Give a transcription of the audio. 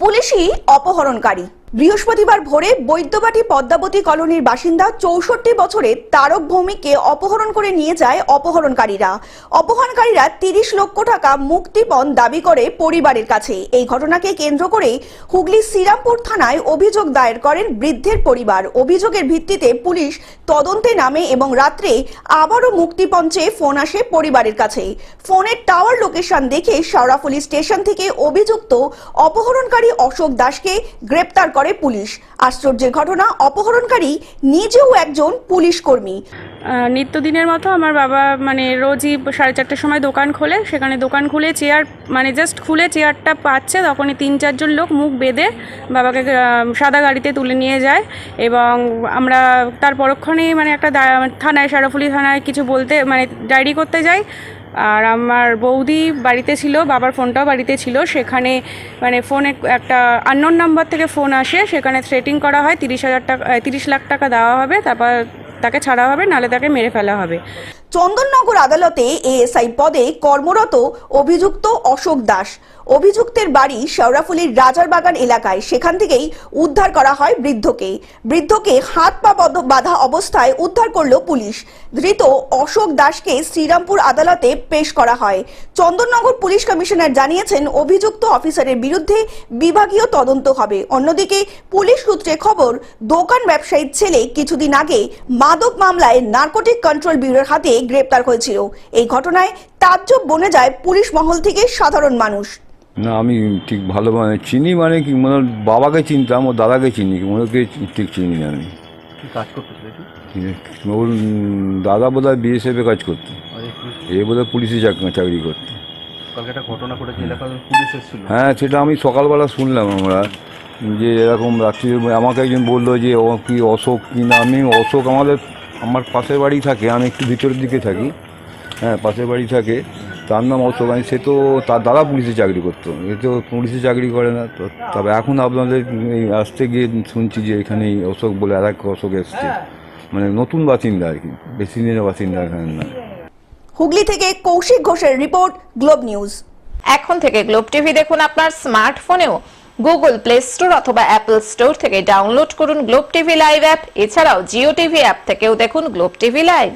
পুলিশই অপহরণকারী। বৃহস্পতিবার ভোরে বৈদ্যবাটি পদ্মাবতী কলোনির বাসিন্দা চৌষট্টি বছরের তারক ভৌমিককে অপহরণ করে নিয়ে যায় অপহরণকারীরা। অপহরণকারীরা তিরিশ লক্ষ টাকা মুক্তিপণ দাবি করে পরিবারের কাছে। এই ঘটনাকে কেন্দ্র করে হুগলি শ্রীরামপুর থানায় অভিযোগ দায়ের করেন বৃদ্ধের পরিবার। অভিযোগের ভিত্তিতে পুলিশ তদন্তে নামে এবং রাত্রে আবারও মুক্তিপণ চেয়ে ফোন আসে পরিবারের কাছে। ফোনের টাওয়ার লোকেশন দেখে শাওরাফুলি স্টেশন থেকে অভিযুক্ত অপহরণকারী অশোক দাসকে গ্রেপ্তার করে পুলিশ। আশ্চর্যের ঘটনা, অপহরণকারী নিজেও একজন পুলিশ কর্মী। নিত্যদিনের মতো আমার বাবা মানে রোজই সাড়ে চারটের সময় দোকান খোলে। সেখানে দোকান খুলে চেয়ার মানে জাস্ট খুলে চেয়ারটা পাচ্ছে, তখনই তিন চারজন লোক মুখ বেঁধে বাবাকে সাদা গাড়িতে তুলে নিয়ে যায় এবং আমরা তার পরক্ষণেই মানে একটা থানায়, সারাফুলি থানায় কিছু বলতে মানে ডায়েরি করতে যাই। আর আমার বৌদি বাড়িতে ছিল, বাবার ফোনটাও বাড়িতে ছিল। সেখানে মানে ফোনে একটা আননোন নাম্বার থেকে ফোন আসে, সেখানে থ্রেটিং করা হয়, তিরিশ হাজার টাকা তিরিশ লাখ টাকা দেওয়া হবে, তারপর তাকে ছাড়া হবে নালে তাকে মেরে ফেলা হবে। চন্দননগর আদালতে এএসআই পদে কর্মরত অভিযুক্ত অশোক দাস। অভিযুক্তের বাড়ি শেওড়াফুলির রাজারবাগান এলাকায়। সেখান থেকেই উদ্ধার করা হয় বৃদ্ধকে। বৃদ্ধকে হাত পা বাঁধা অবস্থায় উদ্ধার করল পুলিশ। ধৃত অশোক দাসকে শ্রীরামপুর আদালতে পেশ করা হয়। চন্দননগর পুলিশ কমিশনার জানিয়েছেন, অভিযুক্ত অফিসারের বিরুদ্ধে বিভাগীয় তদন্ত হবে। অন্যদিকে পুলিশ সূত্রে খবর, দোকান ব্যবসায়ীর ছেলে কিছুদিন আগে মাদক মামলায় নার্কোটিক কন্ট্রোল ব্যুরোর হাতে গ্রেপ্তার হয়েছিল। এই ঘটনায় তাজ্জব বনে যায় পুলিশ মহল থেকে সাধারণ মানুষ। না আমি ঠিক ভালো মানে চিনি মানে কি মানে বাবাকে চিনতাম ও দাদাকে চিনি ওনাকে ঠিক চিনি না আমি কাজ করতে ওর দাদা বোধ হয় বিএসএফে কাজ করতো। এ বোধ হয় পুলিশে চাকরি করতো। ঘটনা ঘটেছে পুলিশ এসেছিল। হ্যাঁ সেটা আমি সকালবেলা শুনলাম আমরা যে এরকম রাত্রি আমাকে একজন বলল যে ও কি অশোক কি না আমি অশোক আমাদের আমার পাশের বাড়ি থাকে আমি একটু ভিতরের দিকে থাকি। হ্যাঁ পাশের বাড়ি থাকে। তার নাম অশোক আমি সে তো তার দাদা পুলিশে চাকরি করতো। এ তো পুলিশে চাকরি করে না। তো তবে এখন আপনাদের এই আসতে গিয়ে শুনছি যে এখানে অশোক বলে আর এক অশোক এসছে। মানে নতুন বাসিন্দা আর কি। বেশি দিনের বাসিন্দা এখানে না। হুগলি থেকে কৌশিক ঘোষের রিপোর্ট গ্লোব নিউজ। এখন থেকে গ্লোব টিভি দেখুন আপনার স্মার্টফোনেও। গুগল প্লে স্টোর অথবা অ্যাপল স্টোর থেকে ডাউনলোড করুন গ্লোব টিভি লাইভ অ্যাপ। এছাড়াও জিও টিভি অ্যাপ থেকেও দেখুন গ্লোব টিভি লাইভ।